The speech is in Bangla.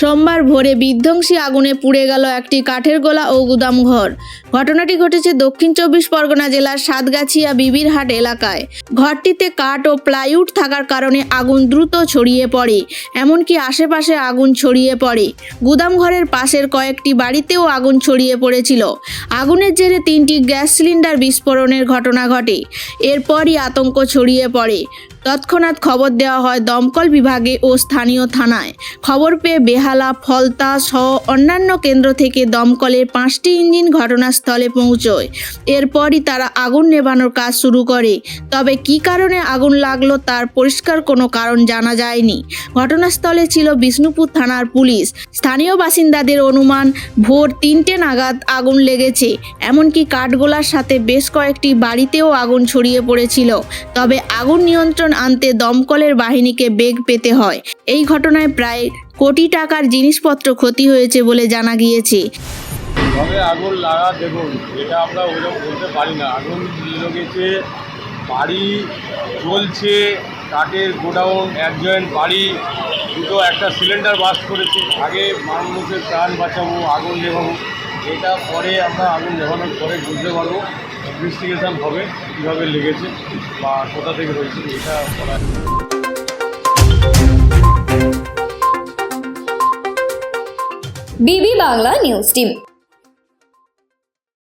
সোমবার ভোরে বিধ্বংসী আগুনে পুড়ে গেল একটি কাঠের গোলা ও গুদাম ঘর ঘটনাটি ঘটেছে দক্ষিণ চব্বিশ পরগনা জেলার সাতগাছিয়া বিবিরহাট এলাকায়। ঘরটিতে কাঠ ও প্লাইউড থাকার কারণে আগুন দ্রুত ছড়িয়ে পড়ে, এমনকি আশেপাশে আগুন ছড়িয়ে পড়ে। গুদাম ঘরের পাশের কয়েকটি বাড়িতেও আগুন ছড়িয়ে পড়েছিল। আগুনের জেরে তিনটি গ্যাস সিলিন্ডার বিস্ফোরণের ঘটনা ঘটে। এরপরই আতঙ্ক ছড়িয়ে পড়ে। তৎক্ষণাৎ খবর দেওয়া হয় দমকল বিভাগে ও স্থানীয় থানায়। খবর পেয়ে বেহালা, ফলতা সহ অন্যান্য কেন্দ্র থেকে দমকলের পাঁচটি ইঞ্জিন ঘটনাস্থলে পৌঁছয়। এরপরই তারা আগুন নেভানোর কাজ শুরু করে। তবে কী কারণে আগুন লাগল তার পরিষ্কার কোনো কারণ জানা যায়নি। ঘটনাস্থলে ছিল বিষ্ণুপুর থানার পুলিশ। স্থানীয় বাসিন্দাদের অনুমান, ভোর তিনটে নাগাদ আগুন লেগেছে। এমনকি কাঠগোলার সাথে বেশ কয়েকটি বাড়িতেও আগুন ছড়িয়ে পড়েছিল। তবে আগুন নিয়ন্ত্রণ আনতে দমকলের বাহিনীকে বেগ পেতে হয়। এই ঘটনায় প্রায় কোটি টাকার জিনিসপত্র ক্ষতি হয়েছে বলে জানা গিয়েছে। তবে আগুন লাগা দেখুন, এটা আমরা ওইরকম বলতে পারি না। আগুন লেগেছে, বাড়ি চলছে কাঠের গোডাউন এক জয়েন্ট বাড়ি, দুটো একটা সিলিন্ডার বাস্ট করেছে। আগে মানুষের প্রাণ বাঁচাবো, আগুন নেভাবো। এটা পরে আমরা আগুন নেভানোর পরে বুঝতে পারব ইনভেস্টিগেশন হবে, কীভাবে লেগেছে বা কোথা থেকে হয়েছে, এটা করা বিবি বাংলা নিউজ টিম।